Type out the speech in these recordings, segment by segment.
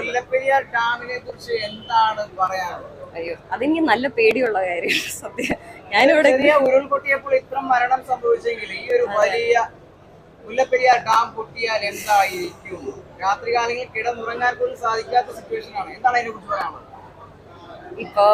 മുല്ലപ്പെരിയാർ ഡാമിനെ കുറിച്ച് എന്താണ് പറയാനുള്ളത്? അയ്യോ അതെനിക്ക് നല്ല പേടിയുള്ള കാര്യം സത്യം. ഞാനിവിടെ ഉരുൾപൊട്ടിയപ്പോൾ ഇത്ര മരണം സംഭവിച്ചെങ്കിൽ ഈ ഒരു വലിയ മുല്ലപ്പെരിയാർ ഡാം പൊട്ടിയാൽ എന്തായിരിക്കും? രാത്രികാലങ്ങളിൽ കിടന്നുറങ്ങാൻ പോലും സാധിക്കാത്ത സിറ്റുവേഷൻ ആണ്. എന്താണ് അതിനെ കുറിച്ച് പറയാനുള്ളത്? ഇപ്പോ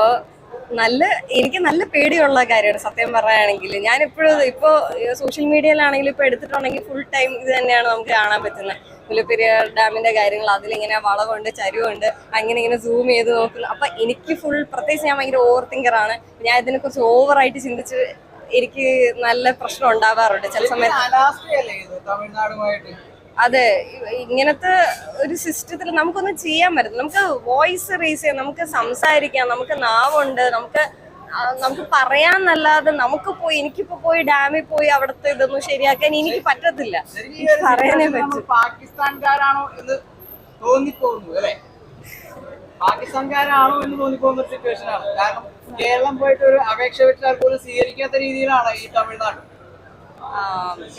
നല്ല എനിക്ക് നല്ല പേടിയുള്ള കാര്യമാണ് സത്യം പറയുകയാണെങ്കിൽ. ഞാൻ എപ്പോഴും ഇപ്പോൾ സോഷ്യൽ മീഡിയയിലാണെങ്കിലും ഇപ്പൊ എടുത്തിട്ടുണ്ടെങ്കിൽ ഫുൾ ടൈം ഇത് തന്നെയാണ് നമുക്ക് കാണാൻ പറ്റുന്നത്. മുല്ലപ്പെരിയാർ ഡാമിന്റെ കാര്യങ്ങൾ അതിലിങ്ങനെ വളവുണ്ട് ചരിവുണ്ട് അങ്ങനെ ഇങ്ങനെ സൂം ചെയ്ത് നോക്കുന്നു. അപ്പൊ എനിക്ക് ഫുൾ പ്രത്യേകിച്ച് ഞാൻ ഭയങ്കര ഓവർ തിങ്കർ ആണ്. ഞാൻ ഇതിനെ കുറിച്ച് ഓവറായിട്ട് ചിന്തിച്ച് എനിക്ക് നല്ല പ്രശ്നം ഉണ്ടാവാറുണ്ട്. ചില സമയത്ത് അതെ ഇങ്ങനത്തെ ഒരു സിസ്റ്റത്തിൽ നമുക്കൊന്നും ചെയ്യാൻ പറ്റില്ല നമുക്ക് വോയിസ് റേസ് ചെയ്യാം നമുക്ക് സംസാരിക്കാം നമുക്ക് നാവുണ്ട് നമുക്ക് നമുക്ക് പറയാന്നല്ലാതെ നമുക്ക് പോയി എനിക്കിപ്പോ പോയി ഡാമിൽ പോയി അവിടുത്തെ ഇതൊന്നും ശരിയാക്കാൻ എനിക്ക് പറ്റത്തില്ല. പറയാനേ പറ്റും. പാകിസ്ഥാൻകാരാണോ എന്ന് തോന്നിപ്പോകുന്നു അല്ലെ? പാകിസ്ഥാൻകാരാണോ എന്ന് തോന്നിപ്പോകുന്ന സിറ്റുവേഷൻ ആണ്. കാരണം കേരളം പോയിട്ട് ഒരു അപേക്ഷ വെച്ചാൽ പോലും സ്വീകരിക്കാത്ത രീതിയിലാണ് ഈ തമിഴ്നാട്.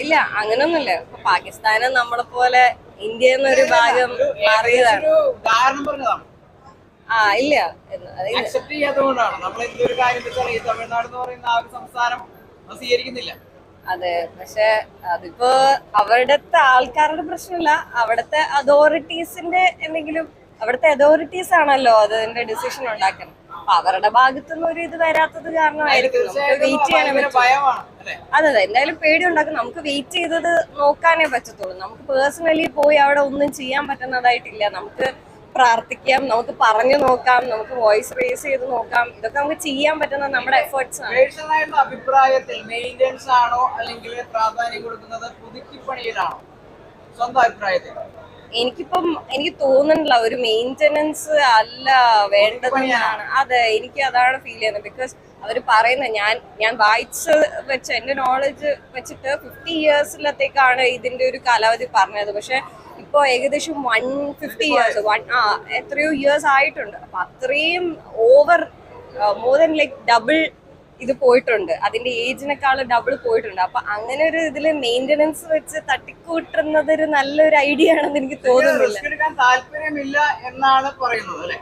ഇല്ല അങ്ങനൊന്നുമില്ല. പാകിസ്ഥാന് നമ്മളെ പോലെ ഇന്ത്യ എന്നൊരു ഭാഗം മാറിയതാണ്. ഉദാഹരണം പറഞ്ഞതാണ്. ആ ഇല്ല. അക്സെപ്റ്റ് ചെയ്യാത്തതുകൊണ്ടാണ്. നമ്മൾ എന്തൊരു കാര്യം വെച്ചാൽ ഈ തമിഴ്നാട് എന്ന് പറയുന്ന ആ ഒരു സംസ്ഥാനം അത് സ്വീകരിക്കുന്നില്ല. അതെ പക്ഷെ അതിപ്പോ അവിടുത്തെ ആൾക്കാരുടെ പ്രശ്നമില്ല. അവിടുത്തെ അതോറിറ്റീസിന്റെ എന്തെങ്കിലും അവിടുത്തെ അതോറിറ്റീസ് ആണല്ലോ അതിന്റെ ഡിസിഷൻ ഉണ്ടാക്കുന്നത് അപ്പൊ അവരുടെ ഭാഗത്തുനിന്ന് ഒരു ഇത് വരാത്തത് കാരണമായിരിക്കും. നമുക്ക് വെയിറ്റ് ചെയ്യാനേ ഭയങ്കര ഭയമാണ് അതെ അതെ. എന്തായാലും പേടി ഉണ്ടാക്കും നമുക്ക് വെയിറ്റ് ചെയ്തത് നോക്കാനേ പറ്റത്തുള്ളൂ. നമുക്ക് പേഴ്സണലി പോയി അവിടെ ഒന്നും ചെയ്യാൻ പറ്റുന്നതായിട്ടില്ല. നമുക്ക് പ്രാർത്ഥിക്കാം നമുക്ക് പറഞ്ഞു നോക്കാം നമുക്ക് വോയിസ് റേസ് ചെയ്ത് നോക്കാം. ഇതൊക്കെ നമുക്ക് ചെയ്യാൻ പറ്റുന്ന നമ്മുടെ എഫേർട്സ് ആണ്. അഭിപ്രായത്തിൽ മെയിന്റെനൻസ് ആണോ അല്ലെങ്കിൽ പ്രാധാന്യം കൊടുക്കുന്നത് പുതുക്കിപ്പണിയിലാണോ? സ്വന്തം അഭിപ്രായത്തിൽ. എനിക്കിപ്പം എനിക്ക് തോന്നുന്നില്ല ഒരു മെയിന്റനൻസ് അല്ല വേണ്ടതെന്നാണ് അതെ എനിക്ക് അതാണ് ഫീൽ ചെയ്യുന്നത്. ബിക്കോസ് അവർ പറയുന്നത് ഞാൻ ഞാൻ വായിച്ച് വെച്ച് എന്റെ നോളജ് വെച്ചിട്ട് ഫിഫ്റ്റി ഇയേഴ്സിലത്തേക്കാണ് ഇതിന്റെ ഒരു കാലാവധി പറഞ്ഞത്. പക്ഷെ ഇപ്പോൾ ഏകദേശം വൺ ഫിഫ്റ്റി ഇയേഴ്സ് വൺ ആ എത്രയോ ഇയേഴ്സ് ആയിട്ടുണ്ട്. അപ്പം അത്രയും over more than like double ഇത് പോയിട്ടുണ്ട്. അതിന്റെ ഏജിനേക്കാൾ ഡബിൾ പോയിട്ടുണ്ട്. അപ്പൊ അങ്ങനെ ഒരു ഇതിൽ മെയിന്റനൻസ് വെച്ച് തട്ടിക്കൂട്ടുന്നത് ഒരു നല്ലൊരു ഐഡിയ ആണെന്ന് എനിക്ക് തോന്നുന്നില്ല. താല്പര്യമില്ല എന്നാണ് പറയുന്നത്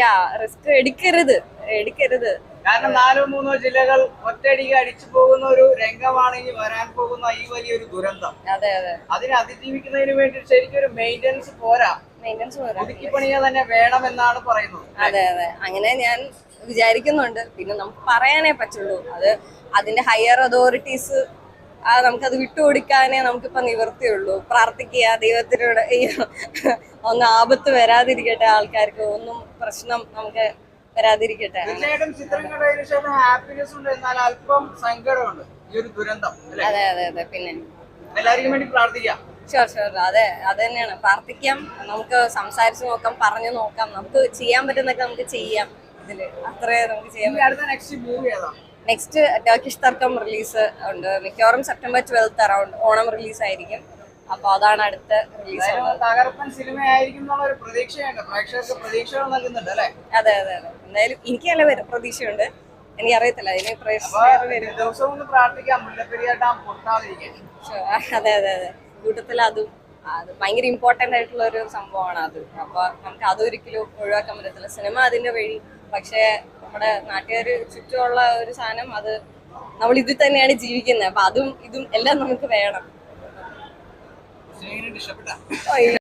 യാ റിസ്ക് എടുക്കരുത് എടുക്കരുത്. കാരണം നാലോ മൂന്നോ ജില്ലകൾ ഒറ്റയടിക്ക് അടിച്ചു പോകുന്ന ഒരു രംഗമാണ് ഇനി വരാൻ പോകുന്ന ഈ വലിയൊരു ദുരന്തം. അതെ അതെ. അതിനെ അതിജീവിക്കുന്നതിന് വേണ്ടി ശരിക്കും ഒരു മെയിന്റെനൻസ് പോരാ. പുതുക്കിപ്പണിയ തന്നെ പറയുന്നത്. അതെ അതെ. അങ്ങനെ ഞാൻ വിചാരിക്കുന്നുണ്ട്. പിന്നെ നമുക്ക് പറയാനേ പറ്റുള്ളൂ. അത് അതിന്റെ ഹയർ അതോറിറ്റീസ് ആ നമുക്കത് വിട്ടുകൊടുക്കാനേ നമുക്കിപ്പോ നിവർത്തിയുള്ളൂ പ്രാർത്ഥിക്കുക ദൈവത്തിനോട് ഒന്ന് ആപത്ത് വരാതിരിക്കട്ടെ ആൾക്കാർക്ക്. ഒന്നും പ്രശ്നം നമുക്ക് വരാതിരിക്കട്ടെ. തീർച്ചയായിട്ടും ചിത്രങ്ങളുടെ ശേഷം ഹാപ്പിനെസ് ഉണ്ട് എന്നാൽ അല്പം സങ്കടമുണ്ട്. ഈ ഒരു ദുരന്തം അതെ അതെ അതെ പിന്നെ. എല്ലാവർക്കും വേണ്ടി പ്രാർത്ഥിക്കാം. ഷുവർ ഷുവർ അതെ അത് തന്നെയാണ്. പ്രാർത്ഥിക്കാം നമുക്ക് സംസാരിച്ച് നോക്കാം പറഞ്ഞു നോക്കാം നമുക്ക് ചെയ്യാൻ പറ്റുന്നൊക്കെ നമുക്ക് ചെയ്യാം ഇതിൽ. അത്രേ നമുക്ക് ചെയ്യാൻ നെക്സ്റ്റ് ടർക്കിഷ് തർക്കം റിലീസ് ഉണ്ട്. മിക്കവാറും September twelfth around Onam release ആയിരിക്കും. അപ്പൊ അതാണ് അടുത്ത റിലീസ് തകർപ്പൻ സിനിമയായിരിക്കും എന്നുള്ള ഒരു പ്രതീക്ഷയുണ്ട്. പ്രേക്ഷകർക്ക് പ്രതീക്ഷകൾ നൽകുന്നുണ്ട് അല്ലേ? അതെ അതെ അതെ. എന്തായാലും എനിക്ക് നല്ല പ്രതീക്ഷയുണ്ട്. എനിക്ക് അറിയത്തില്ല അതിന് അതെ അതെ അതെ. കൂട്ടത്തിൽ അതും അത് ഭയങ്കര ഇമ്പോർട്ടന്റ് ആയിട്ടുള്ള ഒരു സംഭവമാണ് അത്. അപ്പൊ നമുക്ക് അതൊരിക്കലും ഒഴിവാക്കാൻ പറ്റത്തില്ല. സിനിമ അതിന്റെ വഴി പക്ഷേ നമ്മുടെ നാട്ടുകാർ ചുറ്റുമുള്ള ഒരു സാധനം അത് നമ്മൾ ഇതിൽ തന്നെയാണ് ജീവിക്കുന്നത്. അപ്പൊ അതും ഇതും എല്ലാം നമുക്ക് വേണം.